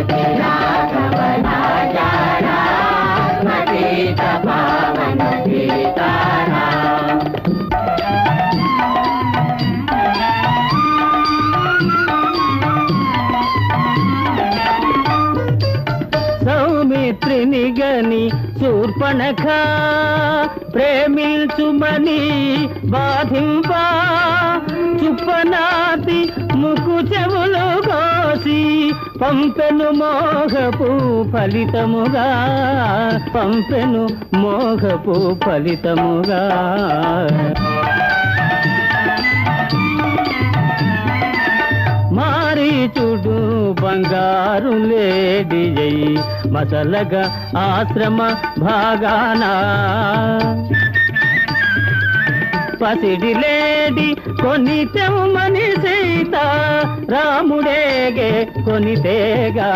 మతి గని శూర్పణఖ ప్రేమిల్చుమని బాధింపా పంపెను మోహపు ఫలితముగా పంపెను మోహపు ఫలితముగా. మారీచుడు బంగారు లేడి అయి మసలగా ఆశ్రమ భాగాన. పసిడి లేడి కొని తెమ్మని సీత రాముడే కొని తేగా.